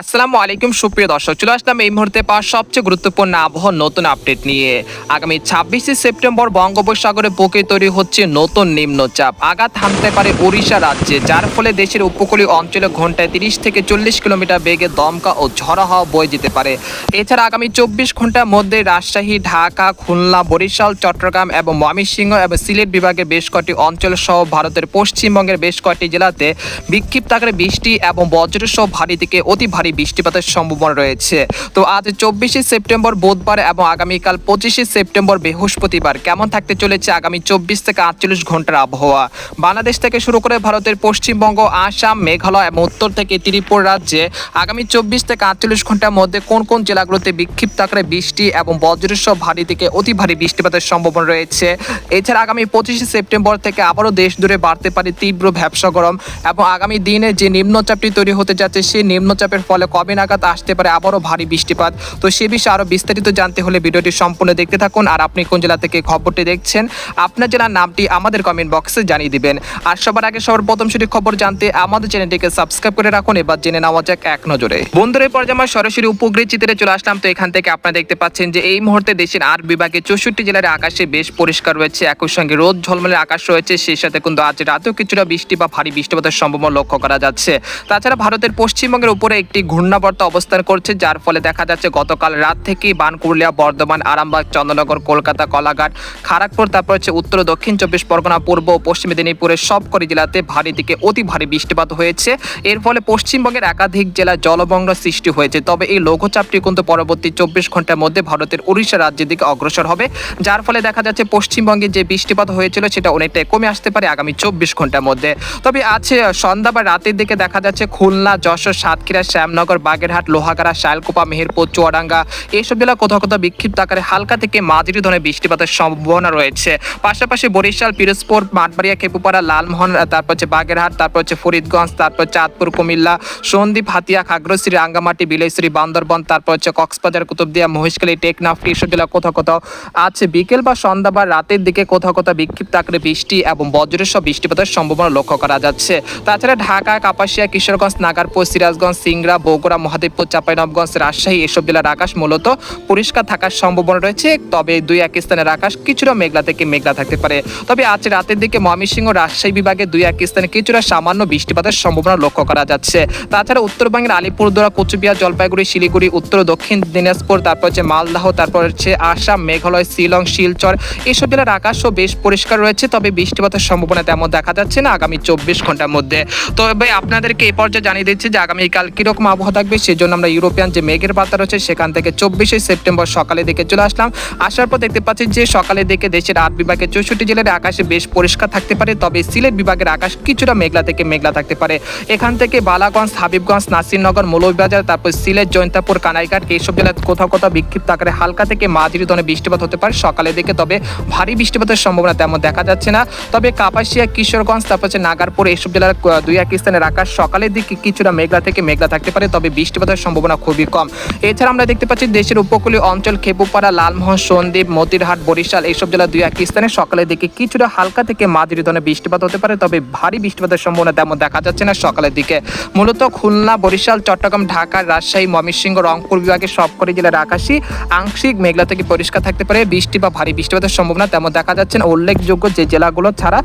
আসসালামু আলাইকুম, সুপ্রিয় দর্শক, চলে আসলাম এই মুহূর্তে পাওয়া সবচেয়ে গুরুত্বপূর্ণ আবহাওয়ার নতুন আপডেট নিয়ে। আগামী ছাব্বিশে সেপ্টেম্বর বঙ্গোপসাগরে বুকে তৈরি হচ্ছে নতুন নিম্নচাপ। আঘাত হানতে পারে ওড়িশা রাজ্যে, যার ফলে দেশের উপকূলীয় অঞ্চলে ঘন্টায় তিরিশ থেকে চল্লিশ কিলোমিটার বেগে দমকা ও ঝড়া হাওয়া বয়ে যেতে পারে। এছাড়া আগামী চব্বিশ ঘণ্টার মধ্যে রাজশাহী, ঢাকা, খুলনা, বরিশাল, চট্টগ্রাম এবং ময়মনসিংহ এবং সিলেট বিভাগের বেশ কয়েকটি অঞ্চল সহ ভারতের পশ্চিমবঙ্গের বেশ কয়েকটি জেলাতে বিক্ষিপ্ত আকারে বৃষ্টি এবং বজ্র সহ ভারী থেকে অতি ভারী বৃষ্টিপাতের সম্ভাবনা রয়েছে। তো আজ চব্বিশে সেপ্টেম্বর বুধবার এবং আগামীকাল পঁচিশে সেপ্টেম্বর বৃহস্পতিবার কেমন থাকতে চলেছে আগামী চব্বিশ থেকে আটচল্লিশ ঘণ্টার আবহাওয়া? বাংলাদেশ থেকে শুরু করে ভারতের পশ্চিমবঙ্গ, আসাম, মেঘালয় এবং উত্তর থেকে ত্রিপুর রাজ্যে আগামী চব্বিশ থেকে আটচল্লিশ ঘণ্টার মধ্যে কোন কোন জেলাগুলোতে বিক্ষিপ্ত আকারে বৃষ্টি এবং বজ্রসহ ভারী থেকে অতি ভারী বৃষ্টিপাতের সম্ভাবনা রয়েছে? এছাড়া আগামী পঁচিশে সেপ্টেম্বর থেকে আবারও দেশ জুড়ে বাড়তে পারে তীব্র ব্যবসা গরম এবং আগামী দিনে যে নিম্নচাপটি তৈরি হতে যাচ্ছে, সেই নিম্নচাপের ফলে কবে নাগাদ আসতে পারে আবারও ভারী বৃষ্টিপাত। তো সে বিষয়ে আরও বিস্তারিত জানতে হলে ভিডিওটি সম্পূর্ণ দেখতে থাকুন আর আপনি কোন জেলা থেকে খবরটি দেখছেন, আপনার জেলার নামটি আমাদের কমেন্ট বক্সে জানিয়ে দিবেন। আর সবার আগে সবার প্রথম সঠিক খবর জানতে আমাদের চ্যানেলটিকে সাবস্ক্রাইব করে রাখুন, এবার জেনে নেওয়া যাক এক নজরে। বন্ধুদের পর্যায়ে আমরা সরাসরি উপগ্রহ চিত্রে চলে আসলাম, তো এখান থেকে আপনারা দেখতে পাচ্ছেন যে এই মুহূর্তে দেশের আট বিভাগে চৌষট্টি জেলার আকাশে বেশ পরিষ্কার রয়েছে, একই সঙ্গে রোদ ঝলমলে আকাশ রয়েছে, সেই সাথে কিন্তু আজ রাতেও কিছুটা বৃষ্টি বা ভারী বৃষ্টিপাতের সম্ভাবনা লক্ষ্য করা যাচ্ছে। তাছাড়া ভারতের পশ্চিমবঙ্গের উপরে একটি ঘূর্ণাবর্ত অবস্থান করছে, যার ফলে দেখা যাচ্ছে গতকাল রাত থেকেই বানকুরলিয়া বর্ধমান, আরামবাগ, চন্দ্রনগর, কলকাতা, কলাঘাট খড়গপুর তারপর হচ্ছে উত্তর, দক্ষিণ চব্বিশ পরগনা, পূর্ব ও পশ্চিম মেদিনীপুরের সবকটি জেলাতে ভারী থেকে অতি ভারী বৃষ্টিপাত হয়েছে। এর ফলে পশ্চিমবঙ্গের একাধিক জেলায় জলবঙ্গ সৃষ্টি হয়েছে। তবে এই লঘুচাপটি কিন্তু পরবর্তী চব্বিশ ঘণ্টার মধ্যে ভারতের উড়িষ্যা রাজ্যের দিকে অগ্রসর হবে। যার ফলে দেখা যাচ্ছে পশ্চিমবঙ্গে যে বৃষ্টিপাত হয়েছিল, সেটা অনেকটাই কমে আসতে পারে আগামী চব্বিশ ঘণ্টার মধ্যে। তবে আছে সন্ধ্যা বা রাতের দিকে দেখা যাচ্ছে খুলনা, যশোর, সাতক্ষীরা শ্যামনগর বাগেরহাট, লোহাগাড়া, শালকুপা, মেহেরপুর, চুয়াডাঙ্গা এইসব জেলা কোথাও কোথাও বিক্ষিপ্ত আকারে হালকা থেকে মাঝারি ধরনের বৃষ্টিপাতের সম্ভাবনা রয়েছে। পাশাপাশি বরিশাল, পিরোজপুর, মাঠবাড়িয়া, খেপুপাড়া, লালমোহন, তারপর হচ্ছে বাগেরহাট, তারপর হচ্ছে ফরিদগঞ্জ, তারপর চাঁদপুর, কুমিল্লা, সন্দ্বীপ, হাতিয়া খাগড়শ্রী রাঙ্গামাটি বিলেশ্রী বান্দরবন, তারপর হচ্ছে কক্সবাজার, কুতুবদিয়া, মহেশখালী, টেকনাফ, এইসব জেলা কোথাও কোথাও আছে বিকেল বা সন্ধ্যা বা রাতের দিকে কোথাও কোথাও বিক্ষিপ্ত আকারে বৃষ্টি এবং বজ্রের সব বৃষ্টিপাতের সম্ভাবনা লক্ষ্য করা যাচ্ছে। তাছাড়া ঢাকা, কাপাসিয়া, কিশোরগঞ্জ, নাগারপুর, সিরাজগঞ্জ, সিংড়া বগুড়া মহাদেবপুর চাঁপাইনবগঞ্জ রাজশাহী এসব জেলার আকাশ মূলত পরিষ্কার থাকার সম্ভাবনা রয়েছে। তবে দুই এক স্থানের আকাশ কিছুটা মেঘলা থেকে মেঘলা থাকতে পারে। তবে আজ রাতের দিকে ময়মনসিংহ রাজশাহী বিভাগে দুই এক স্থানে কিছুটা সামান্য বৃষ্টিপাতের সম্ভাবনা লক্ষ্য করা যাচ্ছে। তাছাড়া উত্তরবঙ্গের আলিপুরদুয়ার, কোচবিহার, জলপাইগুড়ি, শিলিগুড়ি, উত্তর দক্ষিণ দিনাজপুর, তারপর হচ্ছে মালদাহ, তারপর হচ্ছে আসাম, মেঘালয়, শিলং, শিলচর এইসব জেলার আকাশও বেশ পরিষ্কার রয়েছে। তবে বৃষ্টিপাতের সম্ভাবনা তেমন দেখা যাচ্ছে না আগামী চব্বিশ ঘণ্টার মধ্যে। তবে আপনাদেরকে এই পর্যায়ে জানিয়ে দিচ্ছি যে আগামীকাল কীরকম আবহাওয়া থাকবে সেই জন্য আমরা ইউরোপিয়ান যে মেঘের বার্তা রয়েছে সেখান থেকে চব্বিশে সেপ্টেম্বর সকালের দিকে চলে আসলাম। আসার পর দেখতে পাচ্ছি যে সকালের দিকে দেশের আট বিভাগের চৌষট্টি জেলার আকাশে বেশ পরিষ্কার থাকতে পারে, তবে সিলেট বিভাগের আকাশ কিছুটা মেঘলা থেকে মেঘলা থাকতে পারে। এখান থেকে বালাগঞ্জ, হাবিবগঞ্জ, নাসিরনগর, মৌলভীবাজার, তারপর সিলেট জৈন্তাপুর কানাইঘাট এইসব জেলায় কোথাও কোথাও বিক্ষিপ্ত আকারে হালকা থেকে মাঝারি ধরনের বৃষ্টিপাত হতে পারে সকালের দিকে, তবে ভারী বৃষ্টিপাতের সম্ভাবনা তেমন দেখা যাচ্ছে না। তবে কাপাসিয়া, কিশোরগঞ্জ, তারপর হচ্ছে নাগারপুর এইসব জেলার দুই এক স্থানের আকাশ সকালের দিকে কিছুটা মেঘলা থেকে মেঘলা থাকতে পারে, তবে বৃষ্টিপাতের সম্ভাবনা খুবই কম। এছাড়া আমরা দেখতে পাচ্ছি দেশের উপকূলীয় অঞ্চল খেপুপাড়া, লালমোহন, সন্দ্বীপ, মতিরহাট, বরিশাল এইসব জেলা দুই এক স্থানে সকালের দিকে কিছুটা হালকা থেকে মাঝারি ধরনের বৃষ্টিপাত হতে পারে, তবে ভারী বৃষ্টিপাতের সম্ভাবনা তেমন দেখা যাচ্ছে না সকালের দিকে। মূলত খুলনা, বরিশাল, চট্টগ্রাম, ঢাকা, রাজশাহী, ময়মনসিংহ, রংপুর বিভাগের সবকটি জেলার আকাশই আংশিক মেঘলা থেকে পরিষ্কার থাকতে পারে। বৃষ্টি বা ভারী বৃষ্টিপাতের সম্ভাবনা তেমন দেখা যাচ্ছে না। উল্লেখযোগ্য যে জেলাগুলো ছাড়া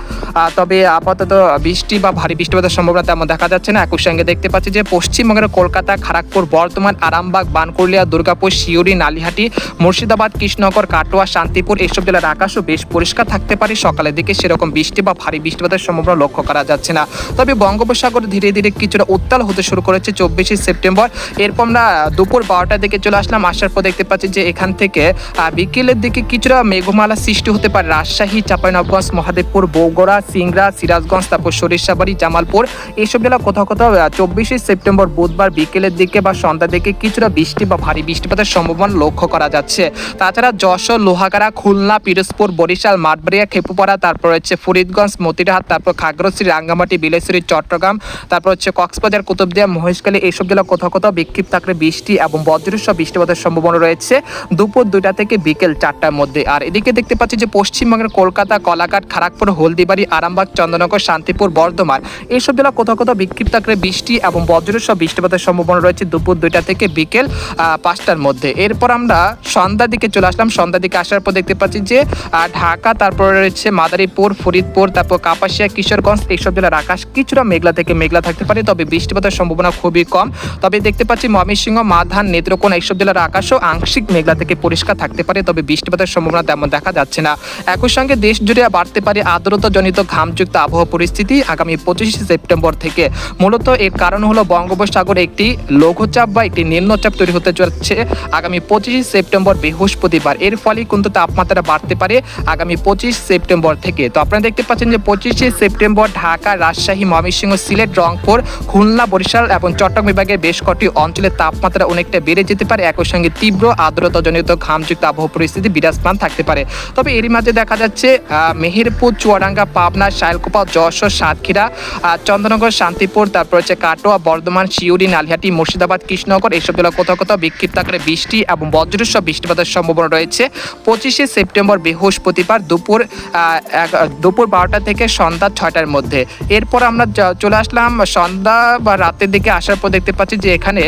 তবে আপাতত বৃষ্টি বা ভারী বৃষ্টিপাতের সম্ভাবনা তেমন দেখা যাচ্ছে না। একই সঙ্গে দেখতে পাচ্ছি যে পশ্চিমবঙ্গের কলকাতা খড়গপুর বর্তমান আরামবাগ বানকুরলিয়া দুর্গাপুর শিউরি নালিহাটি, মুর্শিদাবাদ, কৃষ্ণনগর, কাটোয়া, শান্তিপুর এইসব জেলার আকাশও বেশ পরিষ্কার থাকতে পারে। সকালের দিকে সেরকম বৃষ্টি বা ভারী বৃষ্টিপাতের সম্ভাবনা লক্ষ্য করা যাচ্ছে না। তবে বঙ্গোপসাগর ধীরে ধীরে কিছুটা উত্তাল হতে শুরু করেছে চব্বিশে সেপ্টেম্বর। এরপর আমরা দুপুর বারোটার দিকে চলে আসলাম। আসার পর দেখতে পাচ্ছি যে এখান থেকে বিকেলের দিকে কিছুটা মেঘমালা সৃষ্টি হতে পারে। রাজশাহী চাঁপাইনবগঞ্জ মহাদেবপুর, বগুড়া, সিংড়া, সিরাজগঞ্জ, তারপর সরিষাবাড়ি, জামালপুর এইসব জেলা কোথাও কোথাও চব্বিশে সেপ্টেম্বর, বুধবার বিকেলের দিকে বা সন্ধ্যার দিকে কিছুটা বৃষ্টি বা ভারী বৃষ্টিপাতের সম্ভাবনা লক্ষ্য করা যাচ্ছে। তাছাড়া যশোর, লোহাগাড়া, খুলনা, পিরোজপুর, বরিশাল, মাঠবাড়িয়া, খেপুপাড়া, তারপর হচ্ছে ফরিদগঞ্জ, মতিরহাট, তারপর খাগড়শ্রী রাঙ্গামাটি, বিলেশ্বরী, চট্টগ্রাম, তারপর হচ্ছে কক্সবাজার, কুতুবদিয়া, মহেশখালী এইসব জেলা কোথাও কোথাও বিক্ষিপ্ত আকারে বৃষ্টি এবং বজ্রসহ বৃষ্টিপাতের সম্ভাবনা রয়েছে দুপুর দুইটা থেকে বিকেল চারটার মধ্যে। আর এদিকে দেখতে পাচ্ছি যে পশ্চিমবঙ্গের কলকাতা, কলাঘাট খড়গপুর হলদিবাড়ি, আরামবাগ চন্দ্রনগর শান্তিপুর, বর্ধমান এইসব জেলা কোথাও কোথাও বিক্ষিপ্ত আকারে বৃষ্টি এবং বজ্রসহ বৃষ্টিপাতের বৃষ্টিপাতের সম্ভাবনা রয়েছে দুপুর দুইটা থেকে বিকেল পাঁচটার মধ্যে। এরপর আমরা সন্ধ্যার দিকে চলে আসলাম। সন্ধ্যার দিকে আসার পর দেখতে পাচ্ছি যে ঢাকা, তারপরে রয়েছে মাদারীপুর, ফরিদপুর, তারপর কাপাসিয়া, কিশোরগঞ্জ, এইসব জেলার আকাশ কিছুটা মেঘলা থেকে মেঘলা থাকতে পারে, তবে বৃষ্টিপাতের সম্ভাবনা খুবই কম। তবে দেখতে পাচ্ছি ময়মনসিংহ মাধান নেত্রকোনা এইসব জেলার আকাশও আংশিক মেঘলা থেকে পরিষ্কার থাকতে পারে, তবে বৃষ্টিপাতের সম্ভাবনা তেমন দেখা যাচ্ছে না। একই সঙ্গে দেশ জুড়ে বাড়তে পারে আর্দ্রতাজনিত ঘামযুক্ত আবহাওয়া পরিস্থিতি আগামী পঁচিশে সেপ্টেম্বর থেকে। মূলত এর কারণ হলো বঙ্গোপসাগরে একটি লঘুচাপ বা একটি নিম্নচাপ তৈরি হতে যাচ্ছে আগামী পঁচিশে সেপ্টেম্বর বৃহস্পতিবার। এর ফলে কিন্তু তাপমাত্রা বাড়তে পারে আগামী পঁচিশ সেপ্টেম্বর থেকে। তো আপনারা দেখতে পাচ্ছেন যে পঁচিশে সেপ্টেম্বর ঢাকা, রাজশাহী, ময়মনসিংহ, সিলেট, রংপুর, খুলনা, বরিশাল এবং চট্টগ্রাম বিভাগের বেশ কটি অঞ্চলে তাপমাত্রা অনেকটা বেড়ে যেতে পারে। একই সঙ্গে তীব্র আর্দ্রতাজনিত ঘামযুক্ত আবহাওয়া পরিস্থিতি বিরাজমান থাকতে পারে। তবে এরই মাঝে দেখা যাচ্ছে মেহেরপুর, চুয়াডাঙ্গা, পাবনা শায়লকোপা যশোর, সাতক্ষীরা চন্দ্রনগর, শান্তিপুর, তারপর হচ্ছে কাটোয়া, বর্ধমান শিউরি নালিহাটি মুর্শিদাবাদ, কৃষ্ণনগর এইসব জেলা কোথাও কোথাও বিক্ষিপ্ত আকারে বৃষ্টি এবং বজ্রসহ বৃষ্টিপাতের সম্ভাবনা রয়েছে। পঁচিশে সেপ্টেম্বর বৃহস্পতিবার দুপুর দুপুর বারোটা থেকে সন্ধ্যা ছয়টার মধ্যে। এরপর আমরা চলে আসলাম সন্ধ্যা বা রাতের দিকে আসার পর দেখতে পাচ্ছি যে এখানে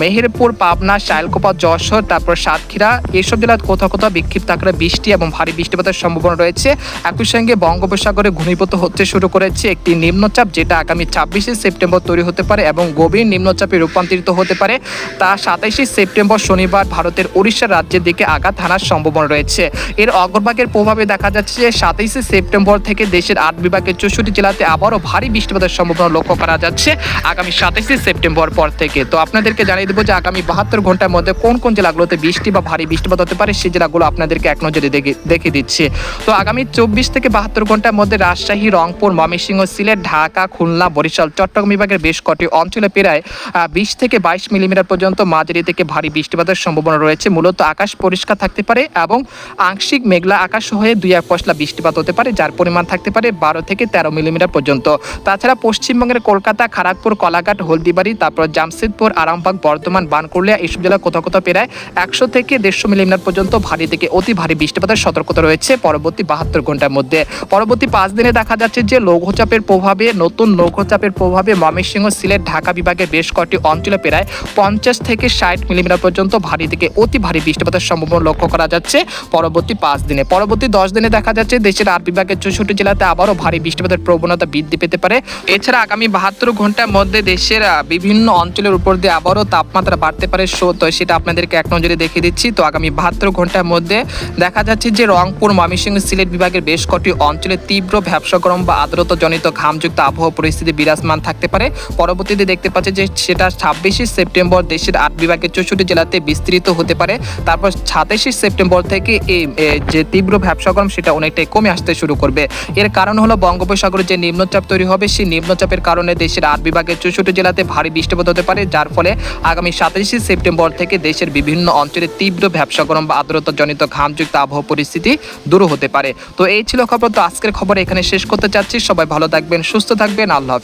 মেহেরপুর, পাবনা শায়লকোপা যশোর, তারপর সাতক্ষীরা এইসব জেলায় কোথাও কোথাও বিক্ষিপ্ত আকারে বৃষ্টি এবং ভারী বৃষ্টিপাতের সম্ভাবনা রয়েছে। একই সঙ্গে বঙ্গোপসাগরে ঘনীভূত হতে শুরু করেছে একটি নিম্নচাপ, যেটা আগামী ছাব্বিশে সেপ্টেম্বর তৈরি হতে পারে এবং গভীর নিম্নচাপে রূপান্তরিত হতে পারে। তা সাতাইশে সেপ্টেম্বর শনিবার ভারতের উড়িষ্যা রাজ্যের দিকে আঘাত হানার সম্ভাবনা রয়েছে। এর অগ্রভাগের প্রভাবে দেখা যাচ্ছে যে সাতাইশে সেপ্টেম্বর থেকে দেশের আট বিভাগের চৌষট্টি জেলাতে আবারও ভারী বৃষ্টিপাতের সম্ভাবনা লক্ষ্য করা যাচ্ছে আগামী সাতাইশে সেপ্টেম্বর পর থেকে। তো আপনাদেরকে জানিয়ে দেবো যে আগামী বাহাত্তর ঘণ্টার মধ্যে কোন কোন জেলাগুলোতে বৃষ্টি বা ভারী বৃষ্টিপাত হতে পারে সেই জেলাগুলো আপনাদেরকে এক নজরে দেখে দিচ্ছে। তো আগামী চব্বিশ থেকে বাহাত্তর ঘণ্টার মধ্যে রাজশাহী, রংপুর, ময়মনসিংহ, সিলেট, ঢাকা, খুলনা, বরিশাল, চট্টগ্রাম বিভাগের বেশ কটি অঞ্চলে প্রায় বিশ থেকে বাইশ মিলিমিটার পর্যন্ত মাঝারি থেকে ভারী বৃষ্টিপাতের সম্ভাবনা রয়েছে। মূলত আকাশ পরিষ্কার থাকতে পারে এবং আংশিক মেঘলা আকাশ হয়ে দুই এক পশলা বৃষ্টিপাত হতে পারে, যার পরিমাণ থাকতে পারে বারো থেকে তেরো মিলিমিটার পর্যন্ত। তাছাড়া পশ্চিমবঙ্গের কলকাতা খড়গপুর কলাঘাট, হলদিবাড়ি, তারপর জামশেদপুর, আরামবাগ, বর্ধমান বানকুড়লিয়া এইসব জেলা কোথাও কোথাও প্রায় একশো থেকে দেড়শো মিলিমিটার পর্যন্ত ভারী থেকে অতি ভারী বৃষ্টিপাতের সতর্কতা রয়েছে পরবর্তী বাহাত্তর ঘণ্টার মধ্যে। পরবর্তী পাঁচ দিনে দেখা যাচ্ছে যে লঘুচাপের প্রভাবে, নতুন লঘুচাপের প্রভাবে ময়মনসিংহ, সিলেট, ঢাকা বিভাগের বেশ কটি অঞ্চলে প্রায় পঞ্চাশ থেকে ষাট মিলিমিটার পর্যন্ত ভারী থেকে অতি ভারী বৃষ্টিপাতের সম্ভাবনা লক্ষ্য করা যাচ্ছে পরবর্তী পাঁচ দিনে। পরবর্তী দশ দিনে দেখা যাচ্ছে দেশের আট বিভাগের চৌষট্টি জেলাতে আবারও ভারী বৃষ্টিপাতের প্রবণতা বৃদ্ধি পেতে পারে। এছাড়া আগামী বাহাত্তর ঘণ্টার মধ্যে দেশের বিভিন্ন অঞ্চলের উপর দিয়ে আবারও তাপমাত্রা বাড়তে পারে সো তো সেটা আপনাদেরকে এক নজরে দেখিয়ে দিচ্ছি। তো আগামী বাহাত্তর ঘণ্টার মধ্যে দেখা যাচ্ছে যে রংপুর, ময়মনসিংহ, সিলেট বিভাগের বেশ কটি অঞ্চলে তীব্র ব্যবসা গরম বা আর্দ্রতাজনিত ঘামযুক্ত আবহাওয়া পরিস্থিতি বিরাজমান থাকতে পারে। পরবর্তীতে দেখতে পাচ্ছি যে সেটা ছাব্বিশে সেপ্টেম্বর দেশের আট বিভাগের চৌষট্টি জেলাতে বিস্তৃত হতে পারে। তারপর সাতাশে সেপ্টেম্বর থেকে এই যে তীব্র ব্যবসা গরম, সেটা অনেকটাই কমে আসতে শুরু করবে। এর কারণ হলো বঙ্গোপসাগরে যে নিম্নচাপ তৈরি হবে, সেই নিম্নচাপের কারণে দেশের আট বিভাগের চৌষট্টি জেলাতে ভারী বৃষ্টিপাত হতে পারে, যার ফলে আগামী সাতাশে সেপ্টেম্বর থেকে দেশের বিভিন্ন অঞ্চলে তীব্র ব্যবসা গরম বা আর্দ্রতাজনিত ঘামযুক্ত আবহাওয়া পরিস্থিতি দূর হতে পারে। তো এই ছিল খবর। তো আজকের খবর এখানে শেষ করতে চাচ্ছি। সবাই ভালো থাকবেন, সুস্থ থাকবেন। আল্লাহ হাফিজ।